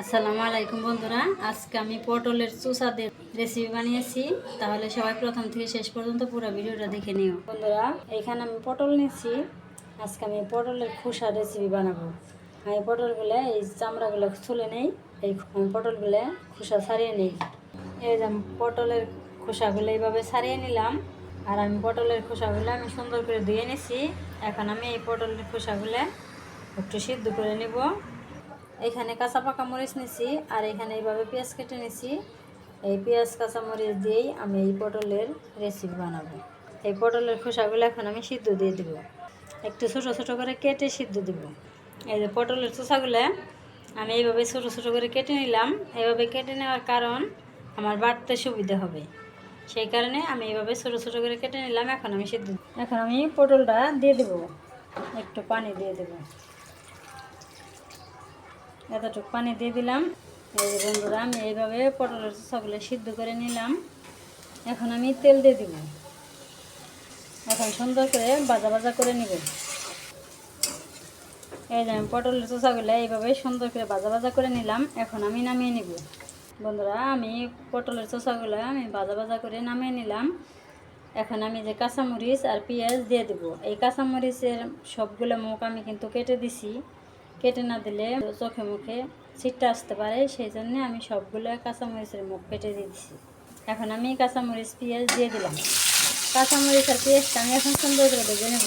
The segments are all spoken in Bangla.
আসসালামু আলাইকুম বন্ধুরা। আজকে আমি পটলের চুষা দিয়ে রেসিপি বানিয়েছি। তাহলে সবাই প্রথম থেকে শেষ পর্যন্ত পুরো ভিডিওটা দেখে নিও। বন্ধুরা, এখানে আমি পটল নিয়েছি। আজকে আমি পটলের খোসা রেসিপি বানাবো। আমি পটলগুলো, এই চামড়াগুলো তুলে নেই। এই পটলগুলো খোসা ছাড়িয়ে নিই। এই যে পটলের খোসাগুলো এইভাবে ছাড়িয়ে নিলাম। আর আমি পটলের খোসাগুলো আমি সুন্দর করে ধুয়ে নিছি। এখন আমি এই পটলের খোসাগুলো একটু সিদ্ধ করে নিব। এখানে কাঁচা পাকা মরিচ নিছি, আর এখানে এইভাবে পেঁয়াজ কেটে নিছি। এই পেঁয়াজ, কাঁচা মরিচ দিয়েই আমি এই পটলের রেসিপি বানাবো। এই পটলের খোসাগুলো এখন আমি সিদ্ধ দিয়ে দেবো। একটু ছোটো ছোটো করে কেটে সিদ্ধ দেবো। এই যে পটলের চোষাগুলো আমি এইভাবে ছোটো ছোটো করে কেটে নিলাম। এইভাবে কেটে নেওয়ার কারণ আমার বাড়তে সুবিধা হবে। সেই কারণে আমি এইভাবে ছোটো ছোটো করে কেটে নিলাম, এখন আমি সিদ্ধ এখন আমি পটলটা দিয়ে দেবো। একটু পানি দিয়ে দেবো। এতটুকু পানি দিয়ে দিলাম। এই যে বন্ধুরা, আমি এইভাবে পটলের চোষাগুলো সিদ্ধ করে নিলাম। এখন আমি তেল দিয়ে দিব। এখন সুন্দর করে ভাজা ভাজা করে নিব। এই যে আমি পটলের চোষাগুলো এইভাবে সুন্দর করে ভাজা ভাজা করে নিলাম। এখন আমি নামিয়ে নিব। বন্ধুরা, আমি পটলের চোষাগুলো আমি ভাজা ভাজা করে নামিয়ে নিলাম। এখন আমি যে কাঁচামরিচ আর পেঁয়াজ দিয়ে দেবো। এই কাঁচামরিচের সবগুলো মুখ আমি কিন্তু কেটে দিছি। কেটে না দিলে চোখে মুখে ছিটটা আসতে পারে, সেই জন্য আমি সবগুলো কাঁচামরিচের মুখ কেটে দিয়েছি। এখন আমি কাঁচামরিচ পেঁয়াজ দিয়ে দিলাম। কাঁচামরিচ আর পেঁয়াজটা আমি এখন সুন্দর করে ভেজে নেব।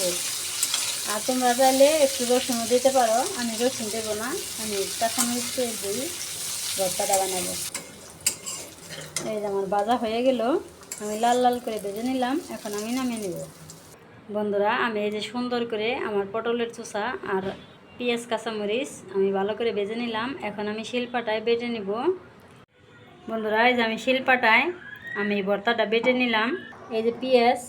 আর তোমরা চাইলে একটু রসুনও দিতে পারো, আমি রসুন দেবো না, আমি কাঁচামরিচ পেঁয়াজ দিই ভর্তাটা বানাবো। এই যে আমার ভাজা হয়ে গেল, আমি লাল লাল করে ভেজে নিলাম, এখন আমি নামিয়ে নেব। বন্ধুরা, আমি এই যে সুন্দর করে আমার পটলের চোষা আর পেঁয়াজ, কাঁচামরিচ আমি ভালো করে ভেজে নিলাম। এখন আমি শিলপাটায় বেটে নিব। বন্ধুরা, এই যে আমি শিলপাটায় আমি ভর্তাটা বেটে নিলাম। এই যে পেঁয়াজ,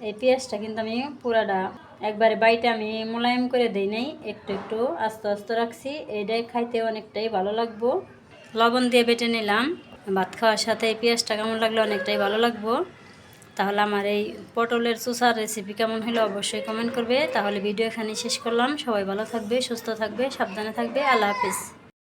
এই পেঁয়াজটা কিন্তু আমি পুরাটা একবারে বাইটে আমি মোলায়েম করে দিই নাই। একটু একটু আস্তে আস্তে রাখছি। এইটাই খাইতে অনেকটাই ভালো লাগবো। লবণ দিয়ে বেটে নিলাম। ভাত খাওয়ার সাথে এই পেঁয়াজটা কেমন লাগল অনেকটাই ভালো লাগবো। তাহলে আমার এই পটলের চুষার রেসিপি কেমন হলো অবশ্যই কমেন্ট করবে। তাহলে ভিডিও এখানে শেষ করলাম। সবাই ভালো থাকবে, সুস্থ থাকবে, সাবধানে থাকবে। আল্লাহ হাফিজ।